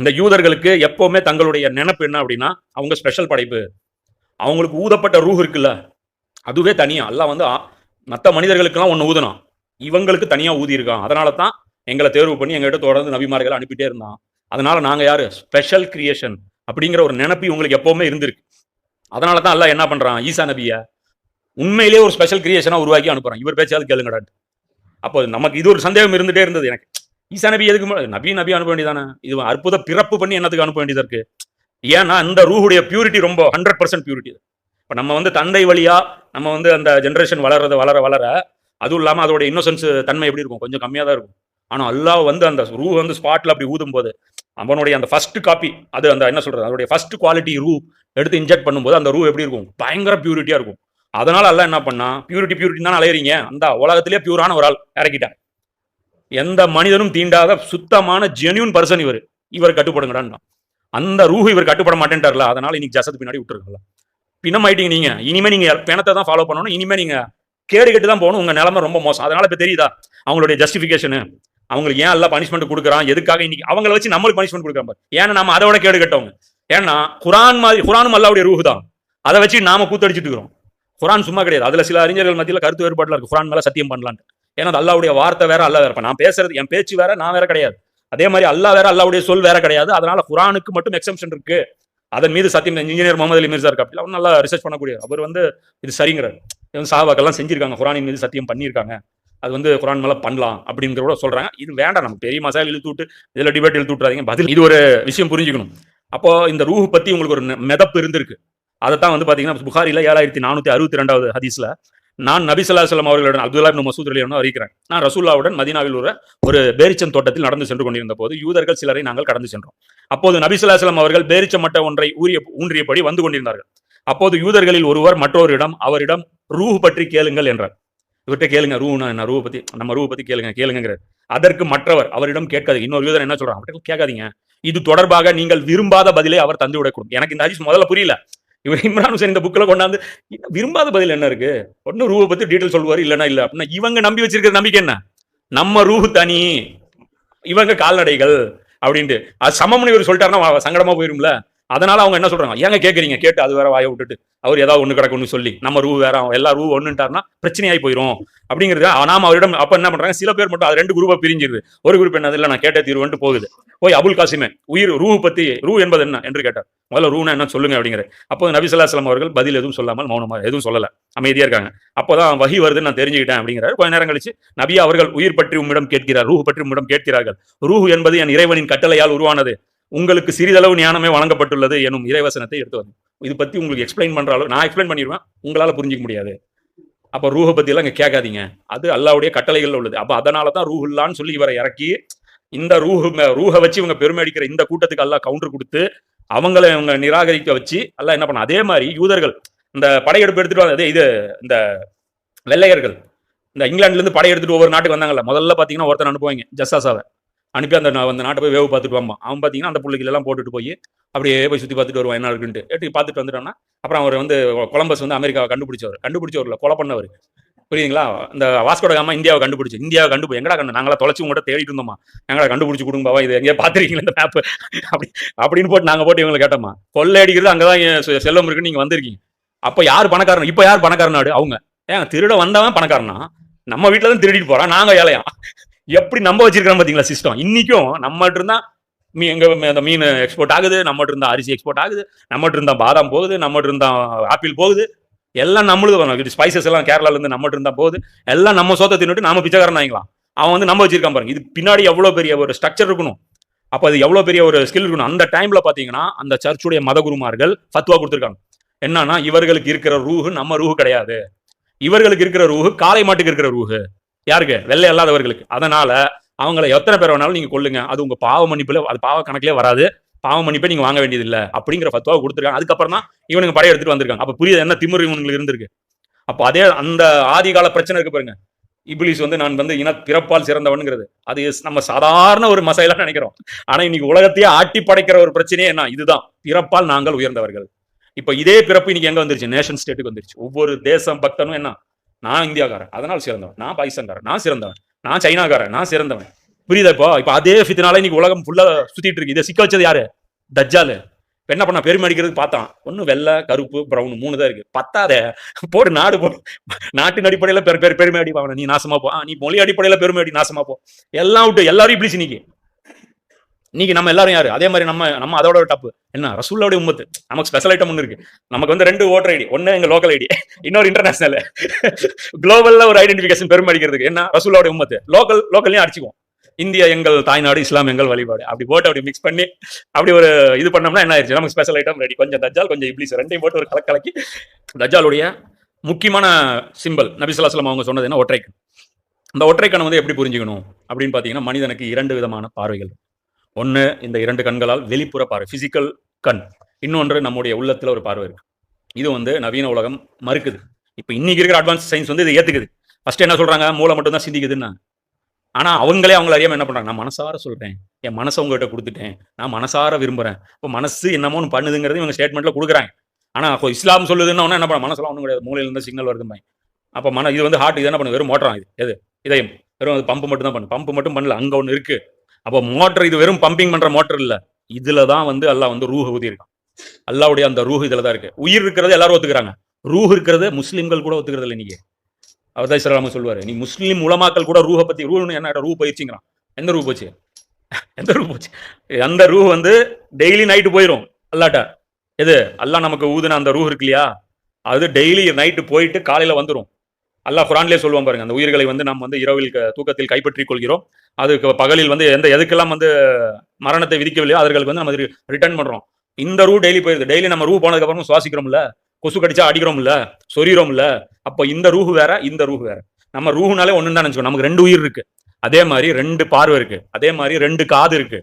இந்த யூதர்களுக்கு எப்போவுமே தங்களுடைய நினைப்பு என்ன அப்படின்னா அவங்க ஸ்பெஷல் படைப்பு. அவங்களுக்கு ஊதப்பட்ட ரூஹ் இருக்குல்ல அதுவே தனியாக அல்லாஹ் வந்து மற்ற மனிதர்களுக்கெல்லாம் ஒன்று ஊதுனான் இவங்களுக்கு தனியாக ஊதி இருக்கான் அதனால தான் எங்களை தேர்வு பண்ணி எங்ககிட்ட தொடர்ந்து நபிமார்கள் அனுப்பிட்டே இருந்தான். அதனால நாங்கள் யார்? ஸ்பெஷல் கிரியேஷன் அப்படிங்கிற ஒரு நினைப்பு இவங்களுக்கு எப்போவுமே இருந்திருக்கு. அதனால தான் அல்லாஹ் என்ன பண்ணுறான் ஈசா நபியை உண்மையிலேயே ஒரு ஸ்பெஷல் கிரியேஷனாக உருவாக்கி அனுப்புகிறான் இவர் பேச்சாவது கேளுங்கடான்ட்டு. அப்போ நமக்கு இது ஒரு சந்தேகம் இருந்துட்டே இருந்தது எனக்கு. ஈசா நபி எதுக்கு நபி நபி அனுப்ப வேண்டியதானே? இது அற்புத பிறப்பு பண்ணி என்னத்துக்கு அனுப்ப வேண்டியதா இருக்கு? ஏன்னா அந்த ரூஹுடைய பியூரிட்டி ரொம்ப ஹண்ட்ரட் பர்சன்ட் பியூரிட்டி இப்போ நம்ம வந்து தந்தை வழியா நம்ம வந்து அந்த ஜென்ரேஷன் வளர்றது வளர வளர அதுவும் இல்லாமல் அதோட இன்னோசன்ஸ் தன்மை எப்படி இருக்கும்? கொஞ்சம் கம்மியாக தான் இருக்கும். ஆனால் அல்லாஹ் வந்து அந்த ரூ வந்து ஸ்பாட்டில் அப்படி ஊதும் போது அவனுடைய அந்த ஃபர்ஸ்ட் காப்பி அது அந்த என்ன சொல்றது? அதோடைய ஃபர்ஸ்ட் குவாலிட்டி ரூ எடுத்து இன்ஜெக்ட் பண்ணும்போது அந்த ரூ எப்படி இருக்கும்? பயங்கர பியூரிட்டியாக இருக்கும். அதனால அல்லாஹ் என்ன பண்ணா பியூரிட்டி பியூரிட்டி தான் அலையிறீங்க? அந்த உலகத்திலே பியூரான ஒரு ஆள் இறக்கிட்டான். எந்த மனிதனும் தீண்டாத சுத்தமான ஜென்யூன் பர்சன் இவர். இவர் கட்டுப்படுங்கடான்னா அந்த ரூஹ் இவர் கட்டுப்பட மாட்டேன்ட்டார்ல. அதனால இன்னைக்கு ஜசத்து பின்னாடி விட்டுருக்கல பிணம் ஆயிட்டீங்க நீங்க. இனிமே நீங்க பிணத்தை தான் ஃபாலோ பண்ணணும். இனிமே நீங்க கேடு கெட்டு தான் போகணும். உங்க நிலைமை ரொம்ப மோசம். அதனால இப்ப தெரியுதா? அவங்களுடைய ஜஸ்டிபிகேஷனு அவங்களுக்கு ஏன் எல்லாம் பனிஷ்மெண்ட் கொடுக்குறான்? எதுக்காக இன்னைக்கு அவங்கள வச்சு நம்மளுக்கு பனிஷ்மெண்ட் கொடுக்குறாங்க ஏன்னா நம்ம அதோட கேடு கட்டவங்க. ஏன்னா குரான் மாதிரி குரானும் அல்லாவுடைய ரூஹு தான். அதை வச்சு நாம கூத்தடிச்சிட்டு இருக்கிறோம். குரான் சும்மா கிடையாது. அதுல சில அறிஞர்கள் மத்தியில் கருத்து வேறுபாடுல இருக்கு. குரான் மேல சத்தியம் பண்ணலான்ட்டு. ஏன்னா அது அல்லாவுடைய வார்த்தை வேற அல்லா வேற. நான் பேசுறது என் பேச்சு வேற நான் வேற கிடையாது. அதே மாதிரி அல்லாஹ் வேற அல்லாவுடைய சொல் வேற கிடையாது. அதனால குரானுக்கு மட்டும் எக்ஸம்ஷன் இருக்கு. அதன் மீது சத்தியம் இன்ஜினியர் முகமது அலி மிர்சா இருக்கு அப்படி நல்லா ரிசர்ச் பண்ணக்கூடிய அவர் வந்து இது சரிங்கிறார். இது சாபாக்கெல்லாம் செஞ்சிருக்காங்க குரானின் மீது சத்தியம் பண்ணியிருக்காங்க. அது வந்து குரான் மேலே பண்ணலாம் அப்படிங்கிற கூட சொல்றாங்க. இது வேண்டாம் நம்ம பெரிய மசாலா இழுத்து விட்டு இதுல டிபேட் இழுத்து விட்டுறாதீங்க. பதில் இது ஒரு விஷயம் புரிஞ்சுக்கணும். அப்போ இந்த ரூஹ் பத்தி உங்களுக்கு ஒரு மெதப்பு இருந்திருக்கு இருந்திருக்கு. அதைத்தான் வந்து பாத்தீங்கன்னா புகாரில ஏழாயிரத்தி நானூத்தி அறுபத்தி ரெண்டாவது ஹதீஸ்ல நான் நபி ஸல்லல்லாஹு அலைஹி அவர்களுடன் அப்துல்லா இப்னு மசூத் அலி அறிவிக்கிறேன் நான் ரசூல்லாவுடன் மதினாவில் உள்ள ஒரு பேரிச்சம் தோட்டத்தில் நடந்து சென்று கொண்டிருந்த போது யூதர்கள் சிலரை நாங்கள் கடந்து சென்றோம். அப்போது நபி அவர்கள் பேரிச்சம் மட்ட ஒன்றை ஊறிய ஊன்றியபடி வந்து கொண்டிருந்தார்கள். அப்போது யூதர்களில் ஒருவர் மற்றொருடம் அவரிடம் ரூ பற்றி கேளுங்கள் என்றார். இவர்கிட்ட கேளுங்க ரூனா என்ன ரூஹ் பத்தி நம்ம ரூஹ் பத்தி கேளுங்க கேளுங்கிறார் அதற்கு மற்றவர் அவரிடம் கேட்காது இன்னொரு யூதர் என்ன சொல்றான்? அவர்கிட்ட கேட்காதீங்க. இது தொடர்பாக நீங்கள் விரும்பாத பதிலை அவர் தந்து விடக்கூடும் எனக்கு இந்த ஹதீஸ் முதல்ல புரியல. இவர் இம்ரான் ஹுசேன் இந்த புக்கில் கொண்டாந்து விரும்பாத பதில் என்ன இருக்கு? ஒன்றும் ரூவை பத்தி டீட்டெயில் சொல்லுவார் இல்லைனா இல்ல. அப்படின்னா இவங்க நம்பி வச்சிருக்கிற நம்பிக்கை என்ன? நம்ம ரூ தனி. இவங்க கால்நடைகள் அப்படின்ட்டு. அது சமம்னு இவர் சொல்லிட்டாருன்னா சங்கடமா போயிரும்ல? அதனால அவங்க என்ன சொல்றாங்க? ஏங்க கேட்குறீங்க கேட்டு அது வேற வாயை விட்டுட்டு. அவர் ஏதாவது ஒன்று கிடக்குன்னு சொல்லி நம்ம ரூ வேற எல்லா ரூ ஒன்றுட்டாருன்னா பிரச்சனையாகி போயிடும் அப்படிங்கிறது நாம அவரிடம் அப்போ என்ன பண்றாங்க? சில பேர் மட்டும் அது ரெண்டு குரூப்பாக பிரிஞ்சிருது. ஒரு குரூப் என்னது இல்லை நான் கேட்ட தீர்வுன்ட்டு போகுது. போய் அபுல் காசிமே உயிர் ரூ பத்தி ரூ என்பது என்ன? என்று கேட்டார். முதல்ல ரூனா என்ன சொல்லுங்க அப்படிங்கிற அப்போ நபி அவர்கள் பதில் எதுவும் சொல்லாமல் மௌனமாக எதுவும் சொல்லல. அமைதியாக இருக்காங்க. அப்போதான் வகி வருதுன்னு நான் தெரிஞ்சுக்கிட்டேன் அப்படிங்கிறார். கொஞ்ச நேரம் கழிச்சு நபி அவர்கள் உயிர் பற்றி உம்மிடம் கேட்கிறார் ரூஹ் பற்றி உம்மிடம் கேட்கிறார்கள். ரூஹ் என்பது என் இறைவனின் கட்டளையால் உருவானது. உங்களுக்கு சிறிதளவு ஞானமே வழங்கப்பட்டுள்ளது எனும் இறைவசனத்தை எடுத்து வரும் இது பத்தி உங்களுக்கு எக்ஸ்பிளைன் பண்ற அளவு நான் எக்ஸ்பிளைன் பண்ணிடுவேன் உங்களால புரிஞ்சிக்க முடியாது. அப்ப ரூஹ பத்தி எல்லாம் இங்க கேட்காதீங்க. அது அல்லாவுடைய கட்டளைகள் உள்ளது. அப்ப அதனால தான் ரூஹுல்லான்னு சொல்லி இவரை இறக்கி இந்த ரூஹ் ரூஹ வச்சு இவங்க பெருமை அடிக்கிற இந்த கூட்டத்துக்கு எல்லாம் கவுண்டர் கொடுத்து அவங்கள இவங்க நிராகரிக்க வச்சு எல்லாம் என்ன பண்ண அதே மாதிரி யூதர்கள் இந்த படையெடுப்பு எடுத்துட்டு வந்தது இது இந்த வெள்ளையர்கள் இந்த இங்கிலாந்துல இருந்து படையெடுத்துட்டு ஒவ்வொரு நாட்டுக்கு வந்தாங்கல்ல. முதல்ல பாத்தீங்கன்னா ஒருத்தர் அனுப்புவாங்க ஜஸ்ஸாசாவை அனுப்பி அந்த நா- அந்த நாட்டை போய் வேவு பார்த்துட்டு வாம்பான். அவன் பார்த்தீங்கன்னா அந்த புள்ளைகள் எல்லாம் போட்டுட்டு போய் அப்படியே போய் சுற்றி பார்த்துட்டு வருவான் என்ன இருக்குன்ட்டு. எட்டி பார்த்துட்டு வந்துட்டோம்னா அப்புறம் அவர் வந்து கொலம்பஸ் வந்து அமெரிக்காவை கண்டுபிடிச்சவர். கண்டுபிடிச்சவர்ல கொலை பண்ணவர். புரியுதுங்களா? இந்த வாஸ்கோடகாமா இந்தியாவை கண்டுபிடிச்சு. இந்தியாவை கண்டுபிடி எங்கடா கண்டு நாங்களா தொலைச்சி உங்கள்கிட்ட தேடிட்டு இருந்தோமா? எங்கடா கண்டுபிடிச்சி கொடுங்கபாவா இது எங்கேயா பார்த்துருக்கீங்களா இந்த மேப் அப்படி அப்படின்னு போட்டு நாங்கள் போட்டு இவங்களை கேட்டோமா. கொள்ளை அடிக்கிறது அங்கே தான் செல்லம் இருக்குன்னு நீங்கள் வந்திருக்கீங்க. அப்போ யார் பணக்காரன்? இப்போ யார் பணக்காரன் அவங்க. ஏன் திருட வந்தவன் பணக்காரனா? நம்ம வீட்டில் தான் திருடிட்டு போறான் நாங்கள் ஏழையா? எப்படி நம்ப வச்சிருக்கிறோம் பார்த்தீங்களா சிஸ்டம் இன்னைக்கும் நம்மகிட்ட இருந்தா மீ எங்க அந்த மீன் எக்ஸ்போர்ட் ஆகுது நம்மகிட்ட இருந்தா அரிசி எக்ஸ்போர்ட் ஆகுது நம்மகிட்ட இருந்தா பாதாம் போகுது நம்மகிட்ட இருந்தா ஆப்பிள் போகுது. எல்லாம் நம்மளுது ஸ்பைசஸ் எல்லாம் கேரளால இருந்து நம்மகிட்ட இருந்தா போகுது. எல்லாம் நம்ம சோத்தை தின்னுட்டு நாம பிச்சைக்காரன் ஆகிக்கலாம் அவன் வந்து நம்ம வச்சிருக்கான் பாருங்க. இது பின்னாடி எவ்வளோ பெரிய ஒரு ஸ்ட்ரக்சர் இருக்கணும். அப்போ அது எவ்வளோ பெரிய ஒரு ஸ்கில் இருக்கணும். அந்த டைம்ல பார்த்தீங்கன்னா அந்த சர்ச்சுடைய மதகுருமார்கள் ஃபத்வா கொடுத்துருக்காங்க. என்னன்னா இவர்களுக்கு இருக்கிற ரூஹு நம்ம ரூஹு கிடையாது. இவர்களுக்கு இருக்கிற ரூஹு காளை மாட்டுக்கு இருக்கிற ரூஹு. யாருக்கு? வெள்ளை அல்லாதவர்களுக்கு. அதனால அவங்களை எத்தனை பேர் வேணாலும் நீங்க கொள்ளுங்க அது உங்க பாவ மன்னிப்புல அது பாவ கணக்கிலே வராது. பாவ மன்னிப்பை நீங்க வாங்க வேண்டியது இல்ல அப்படிங்கிற பத்துவா கொடுத்துருக்காங்க. அதுக்கப்புறம் தான் இவனுங்க படையை எடுத்துட்டு வந்திருக்காங்க. அப்ப புரியுது என்ன திமிர் இவனுங்களுக்கு இருந்திருக்கு. அப்போ அதே அந்த ஆதிகால பிரச்சனை இருக்கு பாருங்க. இப்லீஸ் வந்து நான் வந்து இன பிறப்பால் சிறந்தவனுங்கிறது. அது நம்ம சாதாரண ஒரு மசைலா நினைக்கிறோம். ஆனா இன்னைக்கு உலகத்தையே ஆட்டி படைக்கிற ஒரு பிரச்சனையே என்ன? இதுதான். பிறப்பால் நாங்கள் உயர்ந்தவர்கள். இப்ப இதே பிறப்பு இன்னைக்கு எங்க வந்துருச்சு? நேஷன் ஸ்டேட்டுக்கு வந்துருச்சு. ஒவ்வொரு தேசம் பக்தனும் என்ன? நான் இந்தியாக்காரன். அதனால் சிறந்தவன். நான் பாகிஸ்தான்காரன். நான் சிறந்தவன். நான் சைனாக்காரன். நான் சிறந்தவன். புரியுதா இப்போ? இப்போ அதே ஃபித்தினால இன்னைக்கு உலகம் ஃபுல்லா சுத்திட்டு இருக்கு. இதை சிக்க வச்சது யாரு? தஜ்ஜாலு. என்ன பண்ண பெருமை அடிக்கிறது பார்த்தான். ஒண்ணு வெள்ளை கருப்பு ப்ரௌன் மூணு தான் இருக்கு. பத்தாதே. போடு நாடு போ. நாட்டின் அடிப்படையில் பெரு பெரு பெருமை அடிப்பாங்க நீ நாசமா போ. நீ மொழி அடிப்படையில பெருமை அடி நாசமா போ. எல்லாம் விட்டு எல்லாரும் இப்படி இன்னைக்கு இன்னைக்கு நம்ம எல்லாரும் யாரு? அதே மாதிரி நம்ம நம்ம அதோட டப்பு என்ன? ரசூல்லோட உம்மத்து. நமக்கு ஸ்பெஷல் ஐட்டம் ஒன்று இருக்கு. நமக்கு வந்து ரெண்டு ஓட்டர் ஐடி ஒன்னு எங்க லோக்கல் ஐடி இன்னொரு இன்டர்நேஷனல் குளோபல்ல ஒரு ஐடென்டிஃபிகேஷன் பெருமை அடிக்கிறதுக்கு. என்ன? ரசூலோட உம்மத்து. லோக்கல் லோக்கல்லையும் அடிச்சுக்குவோம். இந்தியா எங்கள் தாய்நாடு இஸ்லாம் எங்கள் வழிபாடு. அப்படி போட்டு அப்படி மிக்ஸ் பண்ணி அப்படி ஒரு இது பண்ணோம்னா என்ன ஆயிடுச்சு நமக்கு ஸ்பெஷல் ஐட்டம் ரெடி கொஞ்சம் தஜால் கொஞ்சம் இப்ளீஸ் ரெண்டையும் போட்டு ஒரு கலக்கலக்கி தஜாலுடைய முக்கியமான சிம்பல் நபிசுல்லாஸ்லாம் அவங்க சொன்னது என்ன? ஒற்றைக்கண். இந்த ஒற்றைக்கண் வந்து எப்படி புரிஞ்சுக்கணும்? அப்படின்னு பார்த்தீங்கன்னா மனிதனுக்கு இரண்டு விதமான பார்வைகள். ஒன்று இந்த இரண்டு கண்களால் வெளிப்புற பார்வை ஃபிசிக்கல் கண். இன்னொன்று நம்முடைய உள்ளத்தில் ஒரு பார்வை இருக்கு. இது வந்து நவீன உலகம் மறுக்குது. இப்போ இன்னைக்கு இருக்கிற அட்வான்ஸ் சயின்ஸ் வந்து இதை ஏற்றுக்குது ஃபர்ஸ்ட் என்ன சொல்றாங்க? மூளை மட்டும் தான் சிந்திக்குதுன்னா. ஆனால் அவங்களே அவங்கள அறியாமல் என்ன பண்ணுறாங்க நான் மனசார சொல்கிறேன் என் மனசை உங்ககிட்ட கொடுத்துட்டேன். நான் மனசார விரும்புகிறேன் இப்போ மனசு என்னமோன்னு பண்ணுதுங்கிறது இவங்க ஸ்டேட்மெண்ட்ல கொடுக்குறாங்க. ஆனால் அப்போ இஸ்லாம் சொல்லுதுன்னா உடனே என்ன பண்ண? மனசுலாம் ஒன்றும் கிடையாது. மூலையிலேருந்து சிக்னல் வருதும்பாங்க அப்போ மன இது வந்து ஹார்ட் இது என்ன பண்ணு வெறும் மோட்டரான் இது. எது? இதயம். வெறும் அது பம்பு மட்டும் தான் பண்ணு பம்பு மட்டும் பண்ணல. அங்கே ஒன்று இருக்குது அப்போ மோட்டர் இது வெறும் பம்பிங் பண்ற மோட்டர் இல்ல. இதுல தான் வந்து அல்லாஹ் வந்து ரூஹ் ஊதி இருக்கான் அல்லாவுடைய அந்த ரூஹ் இதுல தான் இருக்கு. உயிர் இருக்கிறது எல்லாரும் ஒத்துக்கிறாங்க. ரூஹ் இருக்கிறது முஸ்லீம்கள் கூட ஒத்துக்கிறது இல்லை இன்னைக்கு. அவர் தான் இஸ்லாம சொல்லுவாரு. நீ முஸ்லீம் உலமாக்கள் கூட ரூஹை பத்தி ரூஹ்னு என்ன ரூ பயிற்சிங்கிறான். எந்த ரூ போச்சு? எந்த ரூ போச்சு? அந்த ரூ வந்து டெய்லி நைட்டு போயிடும் அல்லாட்ட எது? அல்லாஹ் நமக்கு ஊதுன அந்த ரூ இருக்கு இல்லையா? அது டெய்லி நைட்டு போயிட்டு காலையில வந்துரும். அல்லாஹ் குரான்லேயே சொல்லுவோம் பாருங்க அந்த உயிர்களை வந்து நம்ம வந்து இரவில் தூக்கத்தில் கைப்பற்றிக் கொள்கிறோம். அதுக்கு பகலில் வந்து எந்த எதுக்கெல்லாம் வந்து மரணத்தை விதிக்கவில்லையோ அவர்களுக்கு வந்து நம்ம ரிட்டர்ன் பண்றோம். இந்த ரூ டெய்லி போயிருது. டெய்லி நம்ம ரூ போனதுக்கு அப்புறம் சுவாசிக்கிறோம்ல கொசு கடிச்சா அடிக்கிறோம்ல சொரிகிறோம்ல அப்போ இந்த ரூஹு வேற இந்த ரூஹு வேற. நம்ம ரூஹுனாலே ஒன்று தான் நினைச்சுக்கோ நமக்கு ரெண்டு உயிர் இருக்கு. அதே மாதிரி ரெண்டு பார்வை இருக்கு. அதே மாதிரி ரெண்டு காது இருக்கு.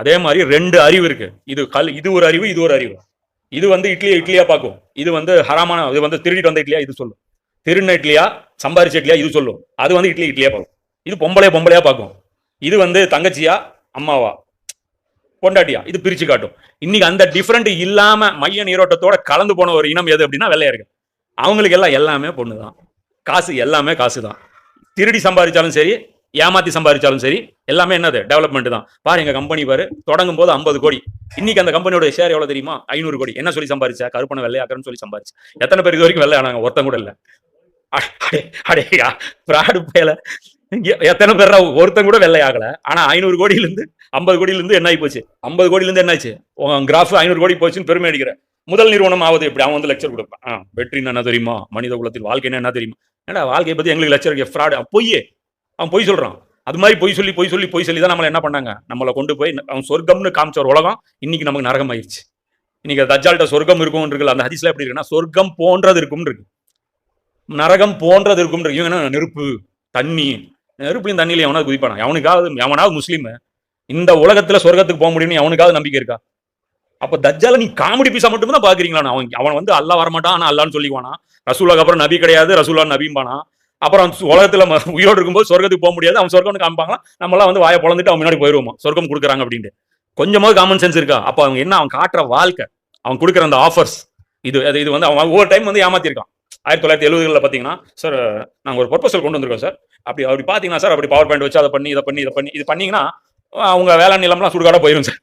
அதே மாதிரி ரெண்டு அறிவு இருக்கு. இது கல் இது ஒரு அறிவு இது ஒரு அறிவு. இது வந்து இட்லியை இட்லியா பார்க்கும். இது வந்து ஹராமான இது வந்து திருடிட்டு வந்த இட்லியா இது சொல்லும். திருண்ண இட்லியா சம்பாரிச்ச இட்லியா இது சொல்லும். அது வந்து இட்லி இட்லியா பார்க்கும். இது பொம்பளையா பொம்பளையா பார்க்கும். இது வந்து தங்கச்சியா அம்மாவா? பொண்டாட்டியா? இது பிரிச்சு காட்டும். இன்னைக்கு அந்த டிஃப்ரெண்ட் இல்லாம மைய நீரோட்டத்தோட கலந்து போன ஒரு இனம் எது அப்படின்னா வெள்ளையர்கள் அவங்களுக்கு எல்லாம் எல்லாமே பொண்ணுதான். காசு எல்லாமே காசு தான் திருடி சம்பாதிச்சாலும் சரி ஏமாத்தி சம்பாதிச்சாலும் சரி எல்லாமே என்னது? டெவலப்மெண்ட் தான். பாரு எங்க கம்பெனி பாரு தொடங்கும் போது ஐம்பது கோடி. இன்னைக்கு அந்த கம்பெனியோட ஷேர் எவ்வளவு தெரியுமா? ஐநூறு கோடி. என்ன சொல்லி சம்பாரிச்சா? கருப்பண வெள்ளையாக்கறன்னு சொல்லி சம்பாரிச்சு. எத்தனை பேர் இது வரைக்கும் வெள்ளையானாங்க? ஒருத்தம் கூட இல்ல. அடேயா பிராடு பேல எத்தனை பேர் ஒருத்தன் கூட வெள்ளை ஆகல ஆனா ஐநூறு கோடியில இருந்து ஐம்பது கோடியில இருந்து என்ன ஆகி போச்சு? ஐம்பது கோடியில இருந்து என்ன ஆச்சு? உன் கிராஃப் ஐநூறு கோடி போச்சுன்னு பெருமை அடிக்கிற. முதல் நிறுவனம் ஆகுது எப்படி? அவன் வந்து லெக்சர் கொடுப்பான். ஆ, வெற்றின்னு என்ன தெரியுமா? மனித குலத்தில் வாழ்க்கைன்னு என்ன தெரியுமா? ஏன்னா வாழ்க்கையை பத்தி எங்களுக்கு லெக்சர் ஃப்ராடு பொய்யே. அவன் பொய் சொல்றான். அது மாதிரி பொய் சொல்லி பொய் சொல்லி பொய் சொல்லி தான் நம்மளை என்ன பண்ணாங்க? நம்மளை கொண்டு போய் அவன் சொர்க்கம்னு காமிச்ச ஒரு உலகம் இன்னைக்கு நமக்கு நரகம் ஆயிடுச்சு இன்னைக்கு தஜால்கிட்ட சொர்க்கம் இருக்கும் இருக்குல்ல அந்த ஹதிஸ்ல எப்படி இருக்குன்னா சொர்க்கம் போன்றது இருக்கும்னு இருக்கு. நரகம் போன்றது இருக்கும். இவன் இவங்க என்ன நெருப்பு தண்ணி நெருப்புலையும் தண்ணியில எவனாவது குதிப்பானா? அவனுக்காவது எவனாவது முஸ்லீம் இந்த உலகத்துல சொர்க்கத்துக்கு போக முடியும்னு அவனுக்காவது நம்பிக்கை இருக்கா? அப்ப தஜ்ஜால நீ காமெடி பீஸா மட்டும் தான் பாக்குறீங்களா? அவன் அவன் வந்து அல்லா வரமாட்டான் ஆனா அல்லான்னு சொல்லிக்குவானா? ரசூலாக்கு அப்புறம் நபி கிடையாது ரசூலா நபிம்பானா? அப்புறம் உலகத்துல உயிரோடு இருக்கும்போது சொர்க்கத்துக்கு போக முடியாது அவன் சொர்க்கம்னு காமிப்பாங்களா நம்மளாம் வந்து வாயை பொழந்துட்டு அவன் முன்னாடி போயிருவோம்? சொர்க்கம் கொடுக்குறாங்க அப்படின்ட்டு. கொஞ்சமாவது காமன் சென்ஸ் இருக்கா? அப்ப அவங்க என்ன அவன் காட்டுற வாழ்க்கை அவன் கொடுக்குற அந்த ஆஃபர்ஸ் இது இது வந்து அவன் ஒவ்வொரு டைம் வந்து ஏமாத்திருக்கான். ஆயிரத்தி தொள்ளாயிரத்தி எழுபதுகளில் பார்த்தீங்கன்னா சார் நாங்கள் ஒரு ப்ரொபோசல் கொண்டு வந்திருக்கோம் சார் அப்படி அப்படி பார்த்தீங்கன்னா சார் அப்படி பவர் பாயிண்ட் வச்சு அதை பண்ணி இதை பண்ணி இதை பண்ணி இது பண்ணீங்கன்னா அவங்க வேளாண் நிலம்லாம் சுடுகாட போயிடும் சார்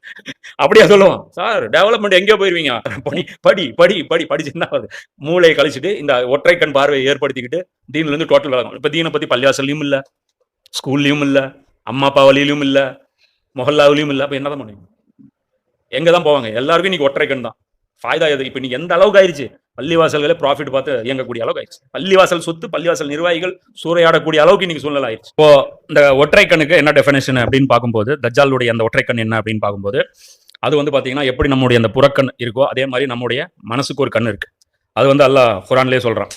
அப்படியே சொல்லுவோம். சார் டெவலப்மெண்ட் எங்கேயோ போயிருவீங்க. படி படி படி படி படிச்சு என்ன ஆகுது மூளையை கழிச்சிட்டு இந்த ஒற்றை கண் பார்வையை ஏற்படுத்திக்கிட்டு தீன்லேருந்து டோட்டல் விளக்கம் இப்போ தீனை பற்றி பள்ளிவாசல்லையும் இல்லை ஸ்கூல்லையும் இல்லை அம்மா அப்பா வழியிலும் இல்லை மொஹல்லாவிலையும் இல்லை. அப்போ என்ன என்னதான் பண்ணுவீங்க? எங்க தான் போவாங்க? எல்லாருக்கும் இன்னைக்கு ஒற்றை கண் தான். ஃபாய்தா எது? இப்போ இன்னைக்கு எந்த அளவுக்கு ஆயிடுச்சு பள்ளிவாசல்களே ப்ராஃபிட் பார்த்து இயங்கக்கூடிய அளவுக்கு ஆயிடுச்சு. பள்ளிவாசல் சொத்து பள்ளிவாசல் நிர்வாகிகள் சூறையாடக்கூடிய அளவுக்கு இன்னைக்கு சூழ்நிலை ஆயிடுச்சு. இப்போ இந்த ஒற்றை கண்ணுக்கு என்ன டெஃபினேஷன் அப்படின்னு பார்க்கும்போது தஜாலுடைய அந்த ஒற்றை கண் என்ன அப்படின்னு பார்க்கும்போது அது வந்து பார்த்தீங்கன்னா எப்படி நம்முடைய அந்த புறக்கண் இருக்கோ அதே மாதிரி நம்முடைய மனசுக்கு ஒரு கண் இருக்கு. அது வந்து அல்லாஹ் குரான்லேயே சொல்கிறான்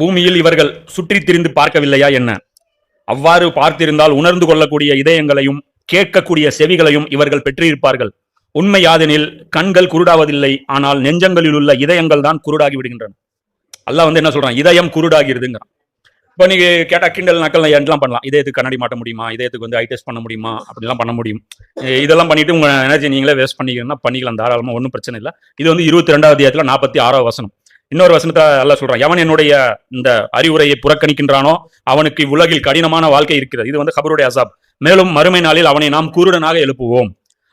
பூமியில் இவர்கள் சுற்றி திரிந்து பார்க்கவில்லையா என்ன? அவ்வாறு பார்த்திருந்தால் உணர்ந்து கொள்ளக்கூடிய இதயங்களையும் கேட்கக்கூடிய செவிகளையும் இவர்கள் பெற்றிருப்பார்கள். உண்மை யாதெனில் கண்கள் குருடாவதில்லை ஆனால் நெஞ்சங்களில் உள்ள இதயங்கள் தான் குருடாகி விடுகின்றன. அல்லாஹ் வந்து என்ன சொல்றான்? இதயம் குருடாகிருதுங்கிறான். இப்போ நீங்க கேட்டா கிண்டல் நக்கல் எல்லாம் பண்ணலாம். இதயத்துக்கு கண்ணாடி மாட்ட முடியுமா? இதயத்துக்கு வந்து ஐ டெஸ்ட் பண்ண முடியுமா? அப்படிலாம் பண்ண முடியும். இதெல்லாம் பண்ணிட்டு உங்க எனர்ஜி நீங்களே வேஸ்ட் பண்ணிக்கிறீங்கன்னா பண்ணிக்கலாம். தாராளமா ஒன்றும் பிரச்சனை இல்லை. இது வந்து இருபத்தி ரெண்டாவது அத்தியாயத்துல நாற்பத்தி ஆறாவது வசனம். இன்னொரு வசனத்தை எல்லாம் சொல்றான். எவன் என்னுடைய இந்த அறிவுரையை புறக்கணிக்கின்றானோ அவனுக்கு உலகில் கடினமான வாழ்க்கை இருக்கிறது. இது வந்து கபருடைய அசாப். மேலும் மறுமை நாளில் அவனை நாம் குருடனாக எழுப்புவோம்.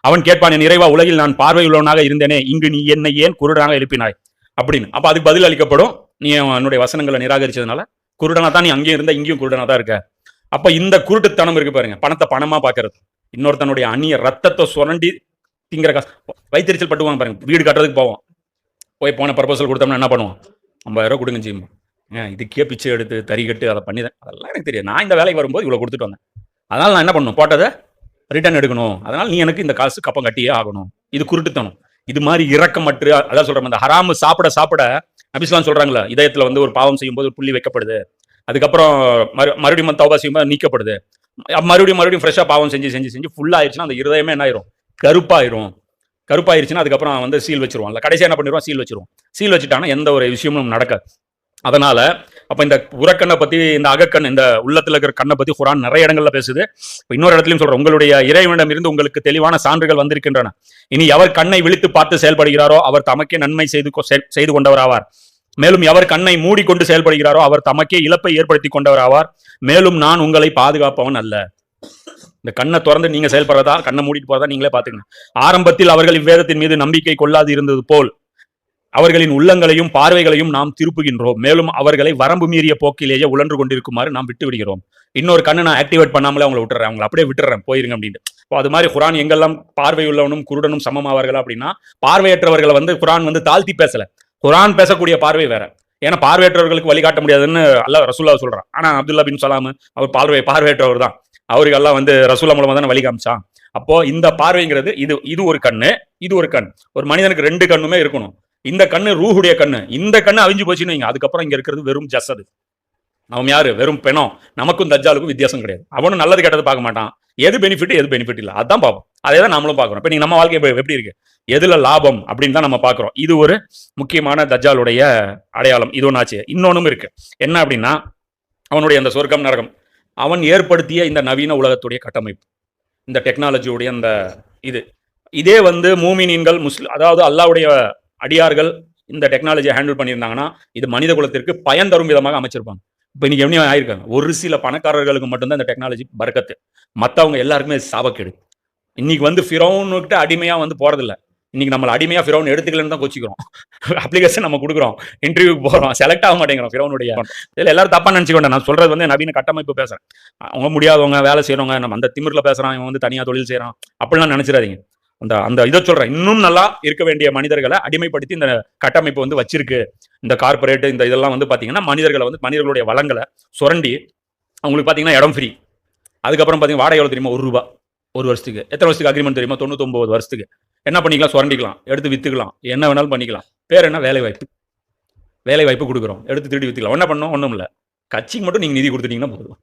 அவன் கேட்பான் என் இறைவா உலகில் நான் பார்வையுள்ளவனாக இருந்தேனே இங்கு நீ என்னை ஏன் குருடனாக எழுப்பினாய்? அப்படின்னு. அப்போ அதுக்கு பதில் அளிக்கப்படும். நீ என்னுடைய வசனங்களை நிராகரிச்சதுனால குருடனா தான் நீ அங்கேயும் இருந்தால் இங்கேயும் குருடனா தான் இருக்க. அப்ப இந்த குருட்டுத்தனம் இருக்கு பாருங்க பணத்தை பணமா பாக்குறது. இன்னொருத்தனுடைய அந்நிய ரத்தத்தை சுரண்டி திங்கிற காசு. வைத்தறிச்சல் பட்டுவாங்க பாருங்க வீடு கட்டுறதுக்கு போவோம். போய் போன ப்ரப்போசல் கொடுத்தோம்னா என்ன பண்ணுவோம்? ஐம்பதாயிரம் கொடுங்க ஜிம். ஏன் இதுக்கே பிச்சை எடுத்து தறி கட்டு அதை பண்ணி தான் அதெல்லாம் எனக்கு தெரியும் நான் இந்த வேலைக்கு வரும்போது இவ்வளோ கொடுத்துட்டு வந்தேன். அதனால் நான் என்ன பண்ணணும் போட்டதை ரிட்டர்ன் எடுக்கணும். அதனால நீ எனக்கு இந்த காசு கப்பம் கட்டியே ஆகணும். இது குருட்டுத்தனம். இது மாதிரி இரக்கமற்று அதான் சொல்றேன் இந்த ஹராமு சாப்பிட சாப்பிட நபிஸ்லாம் சொல்றாங்களா இதயத்துல வந்து ஒரு பாவம் செய்யும்போது ஒரு புள்ளி வைக்கப்படுது. அதுக்கப்புறம் மறு மறுபடியும் தௌபா செய்யும்போது நீக்கப்படுது. மறுபடியும் மறுபடியும் ஃப்ரெஷ்ஷாக பாவம் செஞ்சு செஞ்சு செஞ்சு ஃபுல் ஆயிடுச்சுன்னா அந்த இருதயமே என்ன ஆயிரும்? கருப்பாயிரும். கருப்பாயிருச்சுன்னா அதுக்கப்புறம் வந்து சீல் வச்சிருவான்ல கடைசியாக என்ன பண்ணிடுவோம்? சீல் வச்சிருவோம். சீல் வச்சுட்டாங்கன்னா எந்த ஒரு விஷயமும் நடக்காது. அதனால அப்போ இந்த உரக்கண்ணை பற்றி இந்த அகக்கண் இந்த உள்ளத்தில் இருக்கிற கண்ணை பற்றி குரான் நிறைய இடங்களில் பேசுது. இப்போ இன்னொரு இடத்துலையும் சொல்கிறேன் உங்களுடைய இறைவனிடம் இருந்து உங்களுக்கு தெளிவான சான்றுகள் வந்திருக்கின்றன. இனி எவர் கண்ணை விழித்து பார்த்து செயல்படுகிறாரோ அவர் தமக்கே நன்மை செய்து செய்து கொண்டவர் ஆவார் மேலும் எவர் கண்ணை மூடிக்கொண்டு செயல்படுகிறாரோ அவர் தமக்கே இழப்பை ஏற்படுத்தி கொண்டவர் ஆவார் மேலும் நான் உங்களை பாதுகாப்பவன் அல்ல. இந்த கண்ணை திறந்து நீங்க செயல்படுறதா கண்ணை மூடிட்டு போறதா நீங்களே பாத்துக்கணும் ஆரம்பத்தில் அவர்கள் இவ்வேதத்தின் மீது நம்பிக்கை கொள்ளாது இருந்தது போல் அவர்களின் உள்ளங்களையும் பார்வைகளையும் நாம் திருப்புகின்றோம். மேலும் அவர்களை வரம்பு மீறிய போக்கிலேயே உழன்று கொண்டிருக்குமாறு நாம் விட்டு விடுகிறோம் இன்னொரு கண்ணை நான் ஆக்டிவேட் பண்ணாமலே அவங்களை விட்டுறேன். அவங்களை அப்படியே விட்டுறேன். போயிருங்க அப்படின்ட்டு. இப்போ அது மாதிரி குரான் எங்கெல்லாம் பார்வையுள்ளவனும் குருடனும் சமமாவார்கள் அப்படின்னா பார்வையற்றவர்களை வந்து குரான் வந்து தாழ்த்தி பேசல. குரான் பேசக்கூடிய பார்வை வேற. ஏன்னா பார்வையற்றவர்களுக்கு வழிகாட்ட முடியாதுன்னு அல்ல ரசூல்லா சொல்றான். ஆனா அப்துல்லா பின் சலாம் அவர் பார்வை பார்வையற்றவர் தான். அவருக்கு எல்லாம் வந்து ரசூல்லா மூலமா தானே வழி காமிச்சான். அப்போ இந்த பார்வைங்கிறது இது இது ஒரு கண்ணு இது ஒரு கண். ஒரு மனிதனுக்கு ரெண்டு கண்ணுமே இருக்கணும். இந்த கண்ணு ரூஹுடைய கண்ணு. இந்த கண்ணு அழிஞ்சு போச்சுன்னு வைங்க. அதுக்கப்புறம் இங்க இருக்கிறது வெறும் ஜசது. அவன் யாரு? வெறும் பெணம். நமக்கும் தஜ்ஜாலுக்கும் வித்தியாசம் கிடையாது. அவனும் நல்லது கெட்டது பார்க்க மாட்டான். எது பெனிஃபிட் எது பெனிஃபிட் இல்லை. அதான் பார்ப்போம் அதே தான் நம்மளும் பார்க்குறோம். இப்போ நீங்க நம்ம வாழ்க்கை எப்படி இருக்கு? எதுல லாபம் அப்படின்னு தான் நம்ம பார்க்குறோம். இது ஒரு முக்கியமான தஜ்ஜாலுடைய அடையாளம். இது ஒன்றாச்சு இன்னொன்றும் இருக்கு. என்ன அப்படின்னா அவனுடைய அந்த சொர்க்கம் நரகம். அவன் ஏற்படுத்திய இந்த நவீன உலகத்துடைய கட்டமைப்பு. இந்த டெக்னாலஜியுடைய அந்த இது. இதே வந்து மூமினியன்கள் முஸ்லி அதாவது அல்லாவுடைய அடியார்கள் இந்த டெக்னாலஜியை ஹேண்டில் பண்ணியிருந்தாங்கன்னா இது மனித குலத்திற்கு பயன் தரும் விதமாக அமைச்சிருப்பாங்க. இப்போ இன்னைக்கு எப்படி ஆயிருக்காங்க. ஒரு சில பணக்காரர்களுக்கு மட்டும்தான் இந்த டெக்னாலஜி பறக்கத்து. மற்றவங்க எல்லாருக்குமே சாபக்கெடு சாபக்கேடு. இன்னைக்கு வந்து ஃபிரௌனுக்கிட்ட அடிமையா வந்து போகிறதில்ல இன்னைக்கு நம்மளை அடிமையா ஃபிரௌன் எடுத்துக்கலன்னு தான் கொச்சிக்கிறோம். அப்ளிகேஷன் நம்ம கொடுக்குறோம். இன்டர்வியூக்கு போறோம். செலக்ட் ஆக மாட்டேங்கிறோம் ஃபிரௌனுடைய. இதில் எல்லாரும் தப்பா நினச்சிக்கொண்டேன் நான் சொல்றது வந்து நவீன கட்டமைப்பு பேசுறேன். அவங்க முடியாதவங்க வேலை செய்றவங்க நம்ம அந்த திமிர்ல பேசுறான். இவன் வந்து தனியா தொழில் செய்கிறான் அப்படிலாம் நினைச்சிடாதீங்க. அந்த அந்த இதை சொல்றேன். இன்னும் நல்லா இருக்க வேண்டிய மனிதர்களை அடிமைப்படுத்தி இந்த கட்டமைப்பு வந்து வச்சிருக்கு. இந்த கார்பரேட் இந்த இதெல்லாம் வந்து பாத்தீங்கன்னா மனிதர்களை வந்து மனிதர்களுடைய வளங்களை சுரண்டி அவங்களுக்கு பாத்தீங்கன்னா இடம் ஃப்ரீ அதுக்கப்புறம் பாத்தீங்கன்னா வாடகை எவ்வளவு தெரியுமா? ஒரு ரூபா. ஒரு வருஷத்துக்கு. எத்தனை வருஷத்துக்கு அக்ரிமெண்ட் தெரியுமா? தொண்ணூத்தொம்பது வருஷத்துக்கு. என்ன பண்ணிக்கலாம்? சுரண்டிக்கலாம். எடுத்து வித்துக்கலாம். என்ன வேணாலும் பண்ணிக்கலாம். பேர் என்ன? வேலை வாய்ப்பு வேலை வாய்ப்பு கொடுக்குறோம். எடுத்து திருடி வித்துக்கலாம். என்ன பண்ணோம் ஒன்றும் இல்லை. கட்சிக்கு மட்டும் நீங்கள் நிதி கொடுத்துட்டீங்கன்னா போதும்.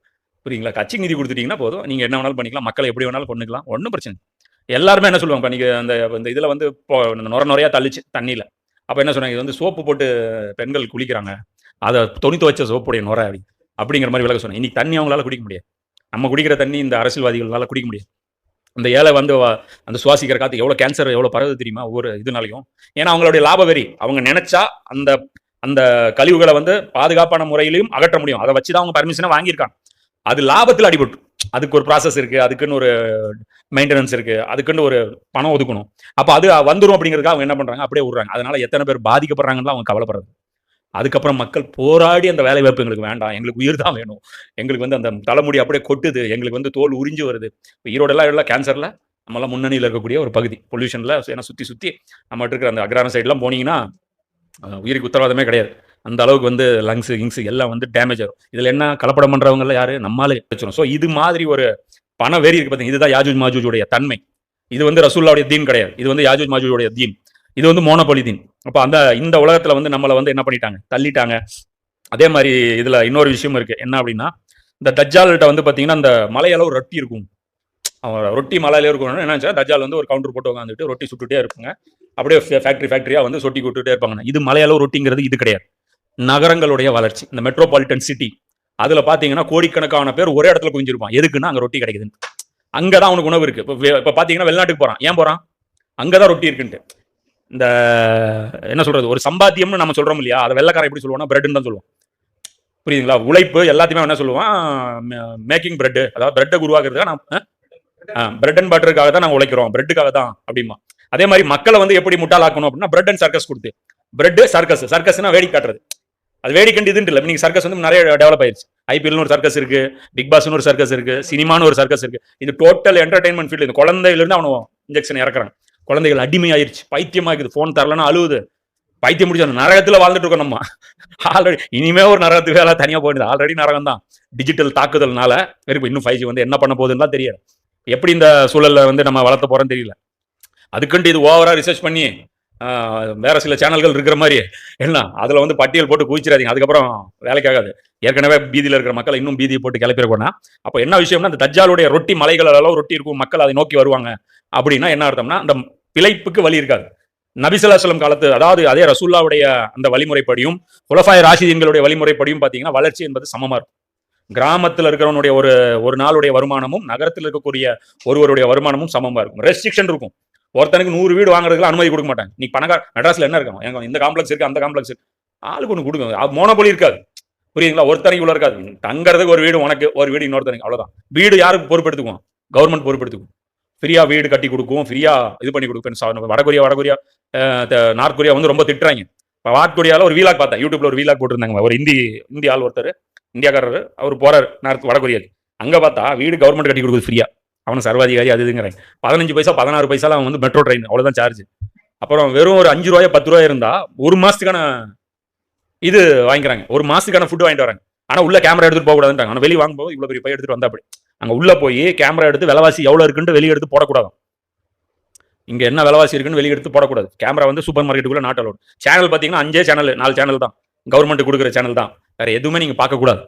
புரியுங்களா கட்சிக்கு நிதி கொடுத்துட்டீங்கன்னா போதும். நீங்கள் என்ன வேணாலும் பண்ணிக்கலாம். மக்களை எப்படி வேணாலும் கொண்டுக்கலாம். ஒன்றும் பிரச்சனை எல்லாருமே என்ன சொல்லுவாங்க இப்போ நீங்கள் அந்த இந்த இதில் வந்து நுர நுறையா தள்ளிச்சு தண்ணியில். அப்போ என்ன சொன்னாங்க இது வந்து சோப்பு போட்டு பெண்கள் குளிக்கிறாங்க. அதை துணி துவைச்ச சோப்புடைய நுரை அப்படி அப்படிங்கிற மாதிரி விளக்க சொன்னேன் இன்னைக்கு தண்ணி அவங்களால குடிக்க முடியாது. நம்ம குடிக்கிற தண்ணி இந்த அரசியல்வாதிகளால் குடிக்க முடியாது. அந்த ஏழை வந்து அந்த சுவாசிக்கிற காற்று எவ்வளோ கேன்சர் எவ்வளோ பரவுது தெரியுமா ஒவ்வொரு இதுனாலையும். ஏன்னா அவங்களுடைய லாப வெறி. அவங்க நினைச்சா அந்த அந்த கழிவுகளை வந்து பாதுகாப்பான முறையிலையும் அகற்ற முடியும். அதை வச்சு தான் அவங்க பர்மிஷனை வாங்கியிருக்காங்க. அது லாபத்தில் அடிபட்டு. அதுக்கு ஒரு ப்ராசஸ் இருக்குது அதுக்குன்னு ஒரு மெயின்டெனன்ஸ் இருக்குது அதுக்குன்னு ஒரு பணம் ஒதுக்கணும். அப்போ அது வந்துடும் அப்படிங்கிறதுக்காக அவங்க என்ன பண்ணுறாங்க அப்படியே விடுறாங்க. அதனால் எத்தனை பேர் பாதிக்கப்படுறாங்கன்னு அவங்க கவலைப்படுறது அதுக்கப்புறம் மக்கள் போராடி அந்த வேலை வாய்ப்பு எங்களுக்கு வேண்டாம். எங்களுக்கு உயிர் தான் வேணும். எங்களுக்கு வந்து அந்த தலைமுடி அப்படியே கொட்டுது. எங்களுக்கு வந்து தோல் உறிஞ்சு வருது. இப்போ ஈரோடெல்லாம் எல்லாம் கேன்சரில் நம்மளாம் முன்னணியில் இருக்கக்கூடிய ஒரு பகுதி. பொல்யூஷனில் ஏன்னா சுற்றி சுற்றி நம்மகிட்ட இருக்கிற அந்த அக்ரான சைட்லாம் போனீங்கன்னா உயிருக்கு உத்தரவாதமே கிடையாது. அந்த அளவுக்கு வந்து லங்ஸ் கிங்ஸ் எல்லாம் வந்து டேமேஜ் ஆகும் இதில் என்ன கலப்படம் பண்ணுறவங்கள யாரு? நம்மளே வச்சிடும் ஸோ இது மாதிரி ஒரு பண வெறி இருக்கு பார்த்தீங்க இதுதான் யாஜூஜ் மாஜூஜுடைய தன்மை. இது வந்து ரசூல்லாவுடைய தீன் கிடையாது. இது வந்து யாஜூஜ் மாஜூஜுடைய தீன். இது வந்து மோனோபொலி தீன். அப்போ அந்த இந்த உலகத்தில் வந்து நம்மளை வந்து என்ன பண்ணிட்டாங்க? தள்ளிட்டாங்க. அதே மாதிரி இதில் இன்னொரு விஷயம் இருக்குது என்ன அப்படின்னா இந்த தஜ்ஜால்கிட்ட வந்து பார்த்தீங்கன்னா அந்த மலையளவு ரொட்டி இருக்கும். அவன் ரொட்டி மலையில இருக்கணும் என்ன தஜ்ஜால் வந்து ஒரு கவுண்டர் போட்டு உட்காந்துட்டு ரொட்டி சுட்டுட்டே இருப்பாங்க. அப்படியே ஃபேக்ட்ரி ஃபேக்ட்ரியாக வந்து சொட்டி விட்டுட்டே இருப்பாங்க. இது மலையளவு ரொட்டிங்கிறது இது கிடையாது. நகரங்களுடைய வளர்ச்சி. இந்த மெட்ரோபாலிட்டன் சிட்டி அதில் பார்த்தீங்கன்னா கோடிக்கணக்கான பேர் ஒரே இடத்துல குவிஞ்சிருப்பான் எதுக்குன்னா அங்கே ரொட்டி கிடைக்குதுன்னு அங்கதான் அவனுக்கு உணவு இருக்கு. இப்போ இப்போ பார்த்தீங்கன்னா வெளிநாட்டுக்கு போகிறான் ஏன் போகிறான் அங்கே தான் ரொட்டி இருக்குன்ட்டு. இந்த என்ன சொல்றது? ஒரு சம்பாத்தியம்னு நம்ம சொல்றோம் இல்லையா? அதை வெள்ளக்காரன் எப்படி சொல்லுவோம்னா பிரெட்னு தான் சொல்லுவோம் புரியுதுங்களா? உழைப்பு எல்லாத்தையுமே என்ன சொல்லுவான்? மேக்கிங் பிரெட் அதாவது பிரெட்டை உருவாக்குறதுக்காக நான் பிரெட் அண்ட் பட்டருக்காக தான் நாங்கள் உழைக்கிறோம். பிரெட்டுக்காக தான் அப்படிமா அதே மாதிரி மக்களை வந்து எப்படி முட்டாளாக்கணும் அப்படின்னா பிரெட் அண்ட் சர்க்கஸ் கொடுத்து. பிரெட் சர்க்கஸ் சர்க்கஸ்னா வேடிக்கை காட்டுறது. அது வேடிக்கை இதுன்னு இல்லை. நீங்கள் சர்க்கஸ் வந்து நிறைய டெவலப் ஆயிருச்சு. ஐபிஎல்னு ஒரு சர்க்கஸ் இருக்கு பிக் பாஸ்னு ஒரு சர்க்கஸ் இருக்கு சினிமான்னு ஒரு சர்க்கஸ் இருக்கு. இது டோட்டல் என்டர்டைன்மெண்ட் ஃபீல்டு இந்த குழந்தையிலிருந்து அவனை இன்ஜெக்ஷன் இறக்குறாங்க குழந்தைகள் அடிமை ஆயிருச்சு பைத்தியமா இருக்குது. ஃபோன் தரலன்னா அழுவுது. பைத்தியம் முடிச்ச நரகத்தில் வாழ்ந்துட்டு இருக்கோம் நம்ம. ஆல்ரெடி இனிமே ஒரு நரகத்துக்கு வேலை தனியாக போயிடுது. ஆல்ரெடி நரகம் தான் டிஜிட்டல் தாக்குதல்னால வெறும் இன்னும் ஃபைவ் ஜி வந்து என்ன பண்ண போகுதுன்னு தான் தெரியல எப்படி இந்த சூழலில் வந்து நம்ம வளர்த்த போகிறோம்னு தெரியல. அதுக்குன்ட்டு இது ஓவராக ரிசர்ச் பண்ணி வேற சில சேனல்கள் இருக்கிற மாதிரி. என்ன அதில் வந்து பட்டியல் போட்டு குவிச்சிடாதீங்க. அதுக்கப்புறம் வேலைக்காகாது. ஏற்கனவே பீதியில் இருக்கிற மக்களை இன்னும் பீதியை போட்டு கிளப்பிடக்கூடாது அப்போ என்ன விஷயம்னா அந்த தஜ்ஜாலுடைய ரொட்டி மலைகள் அளவு ரொட்டி இருக்கும் மக்கள் அதை நோக்கி வருவாங்க. அப்படின்னா என்ன அர்த்தம்னா அந்த பிழைப்புக்கு வழி இருக்காது. நபிசல்லாஸ்லம் காலத்து அதாவது அதே ரசூல்லாவுடைய அந்த வழிமுறைப்படியும் உலஃபாய ராஷிதீன்களுடைய வழிமுறைப்படியும் பார்த்தீங்கன்னா வளர்ச்சி என்பது சமமாக இருக்கும். கிராமத்தில் இருக்கிறவனுடைய ஒரு ஒரு நாளுடைய வருமானமும் நகரத்தில் இருக்கக்கூடிய ஒருவருடைய வருமானமும் சமமாக இருக்கும். ரெஸ்ட்ரிக்ஷன் இருக்கும். ஒருத்தனுக்கு நூறு வீடு வாங்குறதுக்கு அனுமதி கொடுக்க மாட்டாங்க. நீ பணக்கார மெட்ராஸில் என்ன இருக்கணும் எங்க இந்த காம்ப்ளெக்ஸ் இருக்கு அந்த காம்ப்ளெக்ஸ் இருக்கு. ஆளுக்கு ஒன்று கொடுங்க. மோனோபொலி இருக்காது. புரியுதுங்களா? ஒருத்தனைக்கு உள்ள இருக்காது. தங்குறதுக்கு ஒரு வீடு உனக்கு ஒரு வீடு இன்னொருத்தனைக்கு. அவ்வளோதான் வீடு யாருக்கு பொறுப்பெடுத்துக்குவோம் கவர்மெண்ட் பொறுப்பெடுத்துக்கும். ஃப்ரீயாக வீடு கட்டி கொடுக்கும் ஃப்ரீயாக இது பண்ணி கொடுப்பேன் வடகொரியா வடகொரியா த- நார்த் கொரியா வந்து ரொம்ப திட்டுறாங்க. இப்போ வாட் கொரியாவில் ஒரு வீலாக் பார்த்தேன். யூடியூப்ல ஒரு வீலாக் போட்டிருந்தாங்க ஒரு இந்தி இந்தி ஆள் ஒருத்தர் இந்தியாக்காரர் அவர் போறாரு நார்த் வடகொரியாக்கு அங்கே பார்த்தா வீடு கவர்மெண்ட் கட்டி கொடுக்குது ஃப்ரீயா அவனை சர்வாதிகாரி அது இதுங்கிறேன். பதினஞ்சு பைசா பதினாறு பைசால அவன் வந்து மெட்ரோ ட்ரெயின் அவ்வளோதான் சார்ஜ் அப்புறம் வெறும் ஒரு அஞ்சு ரூபாய் பத்து ரூபாய் இருந்தா ஒரு மாசத்துக்கான இது வாங்கிக்கிறாங்க. ஒரு மாசத்துக்கான ஃபுட் வாங்கிட்டு வராங்க. ஆனால் உள்ள கேமரா எடுத்துட்டு போக கூடாதுன்றாங்க. வெளியே வாங்கும்போது இவ்வளோ பெரிய பை எடுத்துட்டு வந்தா அப்படி அங்க உள்ள போய் கேமரா எடுத்து விலைவாசி எவ்வளோ இருக்குன்னு வெளியே எடுத்து போடக்கூடாது இங்க என்ன விலைவாசி இருக்குன்னு வெளியே எடுத்து போடக்கூடாது. கேமரா வந்து சூப்பர் மார்க்கெட்டுக்குள்ள நாட் அலோட் சேனல் பாத்தீங்கன்னா அஞ்சே சேனல் நாலு சேனல் தான். கவர்மெண்ட் கொடுக்குற சேனல் தான். வேற எதுவுமே நீங்க பார்க்கக்கூடாது.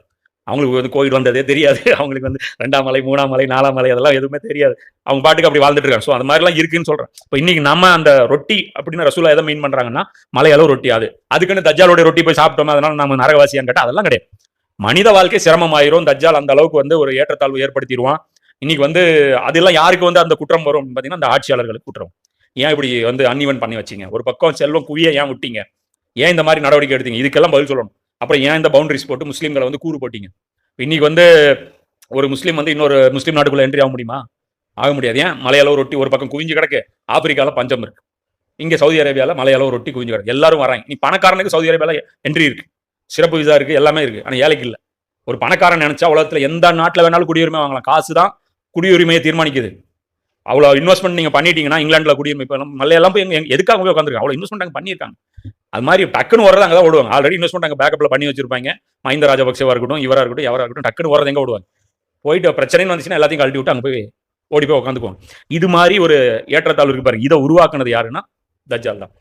அவங்களுக்கு வந்து கோவிட் வந்ததே தெரியாது. அவங்களுக்கு வந்து ரெண்டாம் மலை மூணாம் மலை நாலாம் மலை அதெல்லாம் எதுவுமே தெரியாது. அவங்க பாட்டுக்கு அப்படி வாழ்ந்துட்டு இருக்காங்க. ஸோ அந்த மாதிரிலாம் இருக்குன்னு சொல்றேன். இப்போ இன்னைக்கு நம்ம அந்த ரொட்டி அப்படின்னு ரசூலா எதை மீன் பண்றாங்கன்னா மலை அளவு ரொட்டி அது. அதுக்குன்னு தஜ்ஜாலோட ரொட்டி போய் சாப்பிட்டோமே அதனால நம்ம நரகவாசியான்னு கேட்டால் அதெல்லாம் கிடையாது. மனித வாழ்க்கை சிரமமாயிரும். தஜ்ஜால் அந்த அளவுக்கு வந்து ஒரு ஏற்றத்தாழ்வு ஏற்படுத்திடுவான். இன்னைக்கு வந்து அதெல்லாம் யாருக்கு வந்து அந்த குற்றம் வரும் பார்த்தீங்கன்னா அந்த ஆட்சியாளர்களுக்கு குற்றம். ஏன் இப்படி வந்து அன்இவன் பண்ணி வச்சிங்க? ஒரு பக்கம் செல்வம் குவிய ஏன் விட்டீங்க? ஏன் இந்த மாதிரி நடவடிக்கை எடுத்தீங்க? இதுக்கெல்லாம் பதில் சொல்லணும். அப்புறம் ஏன் இந்த பவுண்டரிஸ் போட்டு முஸ்லீம்களை வந்து கூறு போட்டீங்க? இன்னைக்கு வந்து ஒரு முஸ்லீம் வந்து இன்னொரு முஸ்லீம் நாட்டுக்குள்ள என்ட்ரி ஆக முடியுமா? ஆக முடியாது. ஏன்? மலையளவு ரொட்டி ஒரு பக்கம் குவிஞ்சு கிடக்கு. ஆப்பிரிக்காவில் பஞ்சம் இருக்கு. இங்கே சவுதி அரேபியாவில் மலையளவு ரொட்டி குவிஞ்சு கிடக்கு. எல்லாரும் வராங்க. நீ பணக்காரனுக்கு சவுதி அரேபியாவில் என்ட்ரி இருக்கு. சிறப்பு விசா இருக்கு. எல்லாமே இருக்கு. ஆனால் ஏழைக்கு இல்லை. ஒரு பணக்காரன் நினைச்சா உலகத்தில் எந்த நாட்டில் வேணாலும் குடியுரிமை வாங்கலாம். காசு தான் குடியுரிமையை தீர்மானிக்குது. அவ்வளோ இன்வெஸ்ட்மெண்ட் நீங்கள் பண்ணிட்டீங்கன்னா இங்கிலாண்டில் குடியுரிமை இப்போ மலையெல்லாம் போய் எங்க- எதுக்காக போய் உட்காந்துருக்காங்க அவ்வளோ இன்வெஸ்ட்மெண்ட் அங்கே பண்ணியிருக்காங்க. அது மாதிரி டக்குன்னு வரது அங்கே தான் ஓடுவாங்க. ஆல்ரெடி இன்வெஸ்ட்மெண்ட் அங்கே பேக்கப்பில் பண்ணி வச்சிருப்பாங்க. மஹிந்த ராஜபக்சேவாக இருக்கட்டும் இவராக இருக்கட்டும் எவரா இருக்கட்டும் டக்குன்னு வரது எங்கே விடுவாங்க போயிட்டு பிரச்சனைன்னு வந்துச்சுன்னா எல்லாத்தையும் கழட்டி விட்டு அங்கே போய் ஓடி போய் உட்காந்துக்குவாங்க இது மாதிரி ஒரு ஏற்றத்தாழ்வு இருக்கு பாருங்க. இதை உருவாக்குனது யாருன்னா தஜால் தான்.